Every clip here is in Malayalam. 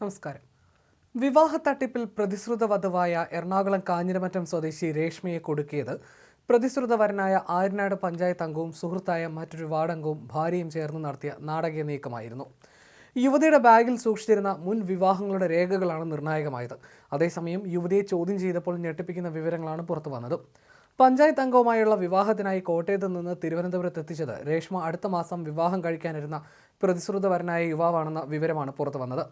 നമസ്കാരം. വിവാഹ തട്ടിപ്പിൽ പ്രതിശ്രുത വധുവായ എറണാകുളം കാഞ്ഞിരമറ്റം സ്വദേശി രേഷ്മയെ കൊടുക്കിയത് പ്രതിശ്രുതവരനായ ആര്യനാട് പഞ്ചായത്ത് അംഗവും സുഹൃത്തായ മറ്റൊരു വാർഡംഗവും ഭാര്യയും ചേർന്ന് നടത്തിയ നാടകീയ നീക്കമായിരുന്നു. യുവതിയുടെ ബാഗിൽ സൂക്ഷിച്ചിരുന്ന മുൻ വിവാഹങ്ങളുടെ രേഖകളാണ് നിർണായകമായത്. അതേസമയം യുവതിയെ ചോദ്യം ചെയ്തപ്പോൾ ഞെട്ടിപ്പിക്കുന്ന വിവരങ്ങളാണ് പുറത്തു വന്നത്. പഞ്ചായത്ത് അംഗവുമായുള്ള വിവാഹത്തിനായി കോട്ടയത്ത് നിന്ന് തിരുവനന്തപുരത്ത് എത്തിച്ചത് രേഷ്മ അടുത്ത മാസം വിവാഹം കഴിക്കാനിരുന്ന പ്രതിശ്രുതവരനായ യുവാവാണെന്ന വിവരമാണ് പുറത്തു വന്നത്.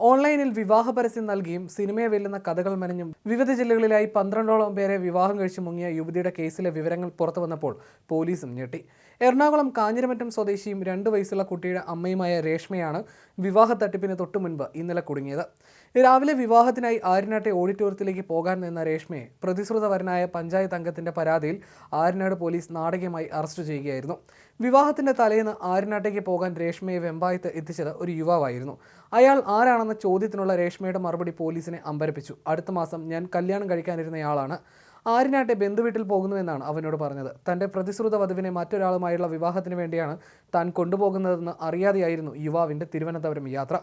ഓൺലൈനിൽ വിവാഹ പരസ്യം നൽകിയും സിനിമയെ വെല്ലുന്ന കഥകൾ മെനഞ്ഞും വിവിധ ജില്ലകളിലായി പന്ത്രണ്ടോളം പേരെ വിവാഹം കഴിച്ചു മുങ്ങിയ യുവതിയുടെ കേസിലെ വിവരങ്ങൾ പുറത്തു വന്നപ്പോൾ പോലീസും ഞെട്ടി. എറണാകുളം കാഞ്ഞിരമറ്റം സ്വദേശിയും രണ്ട് വയസ്സുള്ള കുട്ടിയുടെ അമ്മയുമായ രേഷ്മയാണ് വിവാഹ തട്ടിപ്പിന് തൊട്ടു മുൻപ് ഇന്നലെ കുടുങ്ങിയത്. രാവിലെ വിവാഹത്തിനായി ആര്യനാട്ടെ ഓഡിറ്റോറിയത്തിലേക്ക് പോകാൻ നിന്ന രേഷ്മയെ പ്രതിശ്രുതവരനായ പഞ്ചായത്ത് അംഗത്തിന്റെ പരാതിയിൽ ആര്യനാട് പോലീസ് നാടകീയമായി അറസ്റ്റ് ചെയ്യുകയായിരുന്നു. വിവാഹത്തിന്റെ തലേന്ന് ആര്യനാട്ടേക്ക് പോകാൻ രേഷ്മയെ വെമ്പായത്ത് എത്തിച്ചത് ഒരു യുവാവായിരുന്നു. അയാൾ ആരാണെന്ന ചോദ്യത്തിനുള്ള രേഷ്മയുടെ മറുപടി പോലീസിനെ അമ്പരപ്പിച്ചു. അടുത്ത മാസം ഞാൻ കല്യാണം കഴിക്കാനിരുന്നയാളാണ്. ആര്യനാട്ടെ ബന്ധുവീട്ടിൽ പോകുന്നുവെന്നാണ് അവനോട് പറഞ്ഞത്. തന്റെ പ്രതിശ്രുത വധുവിനെ മറ്റൊരാളുമായുള്ള വിവാഹത്തിന് വേണ്ടിയാണ് താൻ കൊണ്ടുപോകുന്നതെന്ന് അറിയാതെയായിരുന്നു യുവാവിന്റെ തിരുവനന്തപുരം യാത്ര.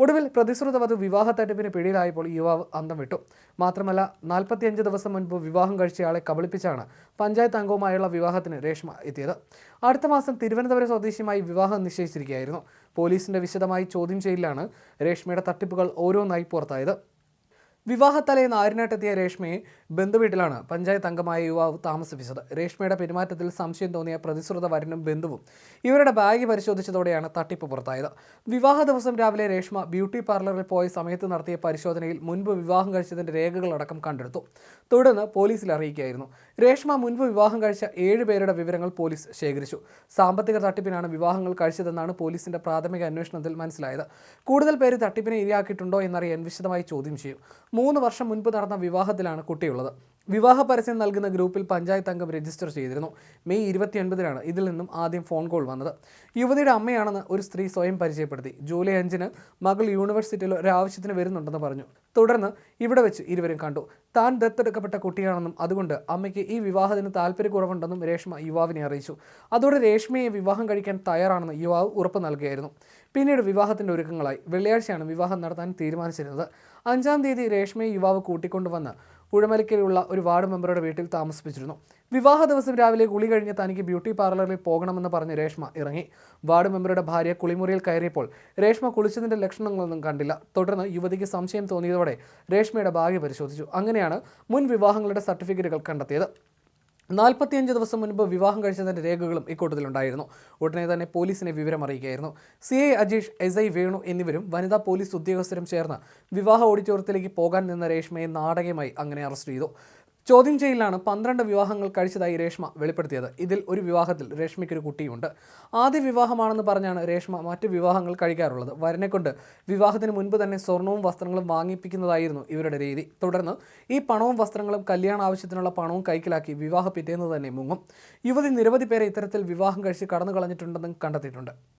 ഒടുവിൽ പ്രതിശ്രുത വധു വിവാഹ തട്ടിപ്പിന് പിടിയിലായപ്പോൾ യുവാവ് അന്തം വിട്ടു. മാത്രമല്ല നാൽപ്പത്തിയഞ്ച് ദിവസം മുൻപ് വിവാഹം കഴിച്ചയാളെ കബളിപ്പിച്ചാണ് പഞ്ചായത്ത് അംഗവുമായുള്ള വിവാഹത്തിന് രേഷ്മ എത്തിയത്. അടുത്ത മാസം തിരുവനന്തപുരം സ്വദേശിയുമായി വിവാഹം നിശ്ചയിച്ചിരിക്കുകയായിരുന്നു. പോലീസിന്റെ വിശദമായി ചോദ്യം ചെയ്യലിലാണ് രേഷ്മയുടെ തട്ടിപ്പുകൾ ഓരോന്നായി പുറത്തായത്. വിവാഹത്തലേന്ന് ആരിനാട്ടെത്തിയ രേഷ്മയെ ബന്ധുവീട്ടിലാണ് പഞ്ചായത്ത് അംഗമായ യുവാവ് താമസിപ്പിച്ചത്. രേഷ്മയുടെ പെരുമാറ്റത്തിൽ സംശയം തോന്നിയ പ്രതിശ്രുത വരനും ബന്ധുവും ഇവരുടെ ബാഗ് പരിശോധിച്ചതോടെയാണ് തട്ടിപ്പ് പുറത്തായത്. വിവാഹ ദിവസം രാവിലെ രേഷ്മ ബ്യൂട്ടി പാർലറിൽ പോയ സമയത്ത് നടത്തിയ പരിശോധനയിൽ മുൻപ് വിവാഹം കഴിച്ചതിന്റെ രേഖകളടക്കം കണ്ടെടുത്തു. തുടർന്ന് പോലീസിൽ അറിയിക്കുകയായിരുന്നു. രേഷ്മ മുൻപ് വിവാഹം കഴിച്ച ഏഴ് പേരുടെ വിവരങ്ങൾ പോലീസ് ശേഖരിച്ചു. സാമ്പത്തിക തട്ടിപ്പിനാണ് വിവാഹങ്ങൾ കഴിച്ചതെന്നാണ് പോലീസിന്റെ പ്രാഥമിക അന്വേഷണത്തിൽ മനസ്സിലായത്. കൂടുതൽ പേര് തട്ടിപ്പിനെ ഇരയാക്കിയിട്ടുണ്ടോ എന്നറിയാൻ വിശദമായി ചോദ്യം ചെയ്യും. മൂന്ന് വർഷം മുൻപ് നടന്ന വിവാഹത്തിലാണ് കുട്ടിയുള്ളത്. വിവാഹ പരസ്യം നൽകുന്ന ഗ്രൂപ്പിൽ പഞ്ചായത്ത് അംഗം രജിസ്റ്റർ ചെയ്തിരുന്നു. മെയ് ഇരുപത്തിയൊൻപതിനാണ് ഇതിൽ നിന്നും ആദ്യം ഫോൺ കോൾ വന്നത്. യുവതിയുടെ അമ്മയാണെന്ന് ഒരു സ്ത്രീ സ്വയം പരിചയപ്പെടുത്തി. ജൂലൈ അഞ്ചിന് മകൾ യൂണിവേഴ്സിറ്റിയിൽ ഒരു ആവശ്യത്തിന് വരുന്നുണ്ടെന്ന് പറഞ്ഞു. തുടർന്ന് ഇവിടെ വെച്ച് ഇരുവരും കണ്ടു. താൻ ദത്തെടുക്കപ്പെട്ട കുട്ടിയാണെന്നും അതുകൊണ്ട് അമ്മയ്ക്ക് ഈ വിവാഹത്തിന് താല്പര്യക്കുറവുണ്ടെന്നും രേഷ്മ യുവാവിനെ അറിയിച്ചു. അതോടെ രേഷ്മയെ വിവാഹം കഴിക്കാൻ തയ്യാറാണെന്ന് യുവാവ് ഉറപ്പ് നൽകുകയായിരുന്നു പിന്നീട് വിവാഹത്തിന്റെ ഒരുക്കങ്ങളായി. വെള്ളിയാഴ്ചയാണ് വിവാഹം നടത്താൻ തീരുമാനിച്ചിരുന്നത്. അഞ്ചാം തീയതി രേഷ്മയെ യുവാവ് കൂട്ടിക്കൊണ്ടുവന്ന് ഉഴമലിക്കലുള്ള ഒരു വാർഡ് മെമ്പറുടെ വീട്ടിൽ താമസിപ്പിച്ചിരുന്നു. വിവാഹ ദിവസം രാവിലെ കുളി കഴിഞ്ഞ് തനിക്ക് ബ്യൂട്ടി പാർലറിൽ പോകണമെന്ന് പറഞ്ഞ് രേഷ്മ ഇറങ്ങി. വാർഡ് മെമ്പറുടെ ഭാര്യ കുളിമുറിയിൽ കയറിയപ്പോൾ രേഷ്മ കുളിച്ചതിന്റെ ലക്ഷണങ്ങളൊന്നും കണ്ടില്ല. തുടർന്ന് യുവതിക്ക് സംശയം തോന്നിയതോടെ രേഷ്മയുടെ ഭാഗ്യ പരിശോധിച്ചു. അങ്ങനെയാണ് മുൻ വിവാഹങ്ങളുടെ സർട്ടിഫിക്കറ്റുകൾ കണ്ടെത്തിയത്. നാൽപ്പത്തിയഞ്ച് ദിവസം മുൻപ് വിവാഹം കഴിച്ചതിന്റെ രേഖകളും ഇക്കൂട്ടത്തിലുണ്ടായിരുന്നു. ഉടനെ തന്നെ പോലീസിനെ വിവരം അറിയിക്കുകയായിരുന്നു. C I Ajeesh S I Venu എന്നിവരും വനിതാ പോലീസ് ഉദ്യോഗസ്ഥരും ചേർന്ന് വിവാഹ ഓഡിറ്റോറിയത്തിലേക്ക് പോകാൻ നിന്ന രേഷ്മയെ നാടകമായി അങ്ങനെ അറസ്റ്റ് ചെയ്തു. ചോദ്യം ചെയ്യലിലാണ് പന്ത്രണ്ട് വിവാഹങ്ങൾ കഴിച്ചതായി രേഷ്മ വെളിപ്പെടുത്തിയത്. ഇതിൽ ഒരു വിവാഹത്തിൽ രേഷ്മയ്ക്ക് ഒരു കുട്ടിയുണ്ട്. ആദ്യ വിവാഹമാണെന്ന് പറഞ്ഞാണ് രേഷ്മ മറ്റു വിവാഹങ്ങൾ കഴിക്കാറുള്ളത്. വരനെ കൊണ്ട് വിവാഹത്തിന് മുൻപ് തന്നെ സ്വർണവും വസ്ത്രങ്ങളും വാങ്ങിപ്പിക്കുന്നതായിരുന്നു ഇവരുടെ രീതി. തുടർന്ന് ഈ പണവും വസ്ത്രങ്ങളും കല്യാണ ആവശ്യത്തിനുള്ള പണവും കൈക്കലാക്കി വിവാഹ പിറ്റേന്ന് തന്നെ മുങ്ങും. യുവതി നിരവധി പേരെ ഇത്തരത്തിൽ വിവാഹം കഴിച്ച് കടന്നു കളഞ്ഞിട്ടുണ്ടെന്നും കണ്ടെത്തിയിട്ടുണ്ട്.